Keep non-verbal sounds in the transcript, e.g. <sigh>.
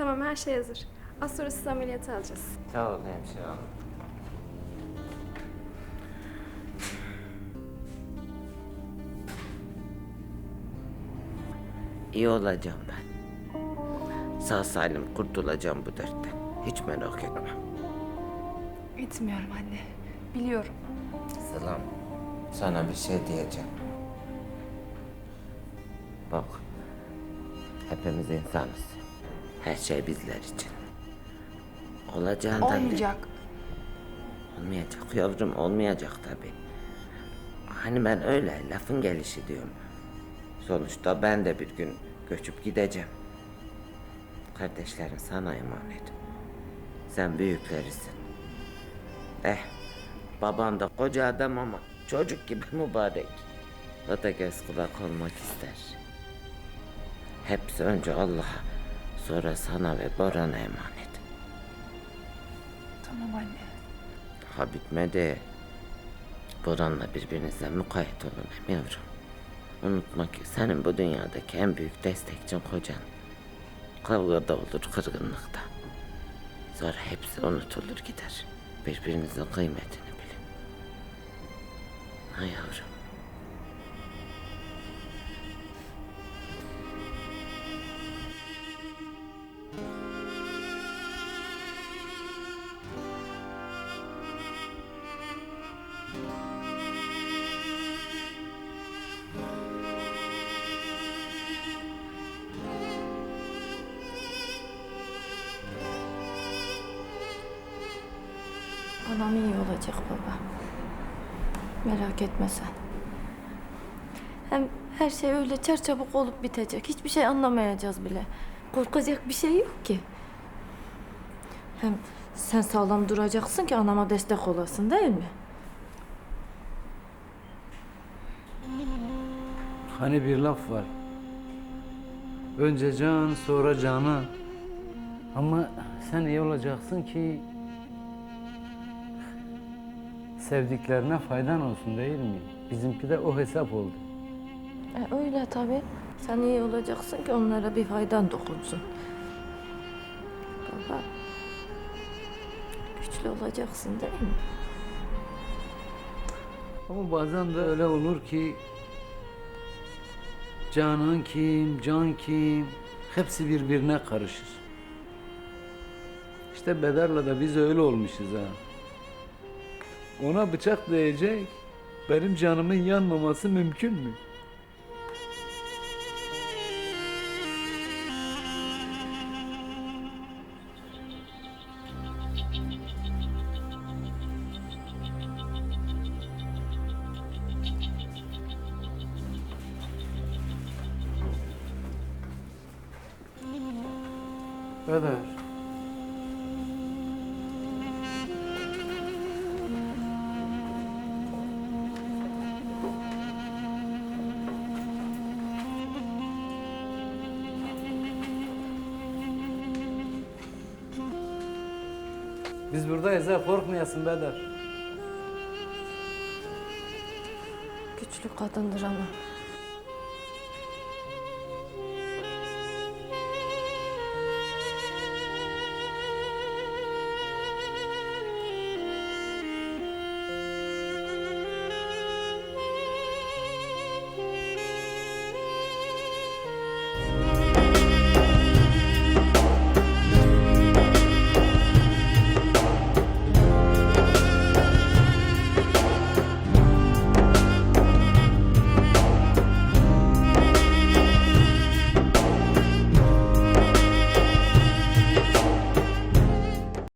Tamam her şey hazır. Az sonra sizi ameliyata alacağız. Sağ ol hemşire hanım. İyi olacağım ben. Sağ salim kurtulacağım bu dertten. Hiç merak etme. Etmiyorum anne. Biliyorum. Selam. Sana bir şey diyeceğim. Bak. Hepimiz insanız. Her şey bizler için. Olacağından Olmayacak. Olmayacak yavrum, olmayacak tabii. Hani ben öyle lafın gelişi diyorum. Sonuçta ben de bir gün göçüp gideceğim. Kardeşlerin sana emanet. Sen büyüklerisin. Eh, baban da koca adam ama çocuk gibi <laughs> mübarek. O da göz kulak olmak ister. Hepsi önce Allah'a, sonra sana ve Boran'a emanet. Tamam anne. Ha bitmedi. Boran'la birbirinize mukayyet olun hem yavrum. Unutma ki senin bu dünyadaki en büyük destekçin kocan. Kavgada olur, kırgınlıkta. Sonra hepsi unutulur gider. Birbirinizin kıymetini bilin. Ha yavrum. Anam iyi olacak baba. Merak etme sen. Hem her şey öyle çarçabuk olup bitecek. Hiçbir şey anlamayacağız bile. Korkacak bir şey yok ki. Hem sen sağlam duracaksın ki anama destek olasın değil mi? Hani bir laf var. Önce can, sonra canan. Ama sen iyi olacaksın ki sevdiklerine faydan olsun değil mi? Bizimki de o hesap oldu. E, öyle tabii. Sen iyi olacaksın ki onlara bir faydan dokunsun. Baba. Güçlü olacaksın değil mi? Ama bazen de öyle olur ki canan kim, can kim hepsi birbirine karışır. İşte Bedar'la da biz öyle olmuşuz ha. Ona bıçak değecek, benim canımın yanmaması mümkün mü? Bedar. Biz buradayız ha korkmayasın Bedar. Güçlü kadındır ana.